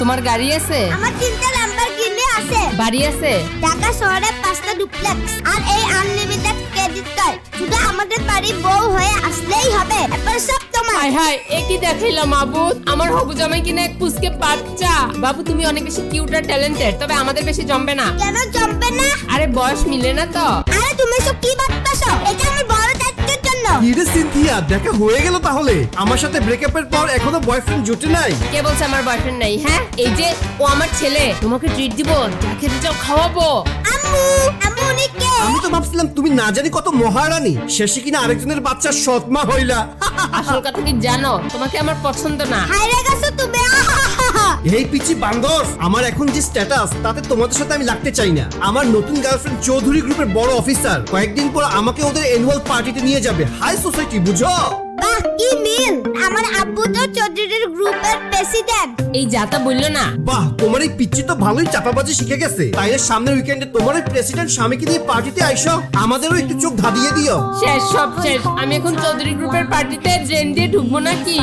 তোমার গাড়ি আছে? আমার তিনটা ল্যাম্বরগিনি আছে। বাড়ি আছে? ঢাকা শহরে পাঁচটা ডুপ্লেক্স আর এই আনলিমিটেড ক্রেডিট কার্ড শুধু আমাদের বাড়ি বউ হয়ে আসলেই হবে। এরপর সব তোমার। হাই হাই এ কি দেখাইলাম মাবুদ? আমার হবু জামাই কিনা এক পুচকে বাচ্চা। বাবু তুমি অনেক বেশি কিউট আর ট্যালেন্টেড তবে আমাদের বেশি জমবে না। কেন জমবে না? আরে বয়স মিলে না তো। আরে তুমি সব কি ভাবতেছো? এটা আমার দেখা হয়ে গেল তাহলে। আমার সাথে ব্রেকআপের পর এখনও বয়ফ্রেন্ড জুটে নাই। কে বলছে আমার বয়ফ্রেন্ড নাই হ্যাঁ? এই যে ও আমার ছেলে তোমাকে ট্রিট দিব যা খেতে চাও খাওয়াবো। আম্মু আম্মু অনেককে আমি তো ভাবছিলাম তুমি না জানি কত মহারানী শেষে কিনা আরেকজনের বাচ্চার সৎমা হইলা। আসল কথা কি জানো? তোমাকে আমার পছন্দ না। হাইরে গেছো তুমি। এই পিচি বান্দর আমার এখন যে স্ট্যাটাস তাতে তোমাদের সাথে আমি লাগতে চাই না। আমার নতুন গার্লফ্রেন্ড চৌধুরী গ্রুপের বড় অফিসার কয়েকদিন পর আমাকে ওদের অ্যানুয়াল পার্টিতে নিয়ে যাবে। হাই সোসাইটি বুঝো? বাহ কি মিল আমার আব্বু তো চৌধুরীর গ্রুপের প্রেসিডেন্ট এই যাতা বলল না। বাহ তোমার এই পিচ্ছি তো ভালোই চাপাবাজি শিখে গেছে। তাই এর সামনের উইকেন্ডে তোমার ওই প্রেসিডেন্ট স্বামীকে নিয়ে পার্টিতে আইসো। আমাদেরও একটু চোখ ধাঁধিয়ে দিও। শেষ সব শেষ। আমি এখন চৌধুরী গ্রুপের পার্টিতে ট্রেন দিয়ে ঢুকবো নাকি?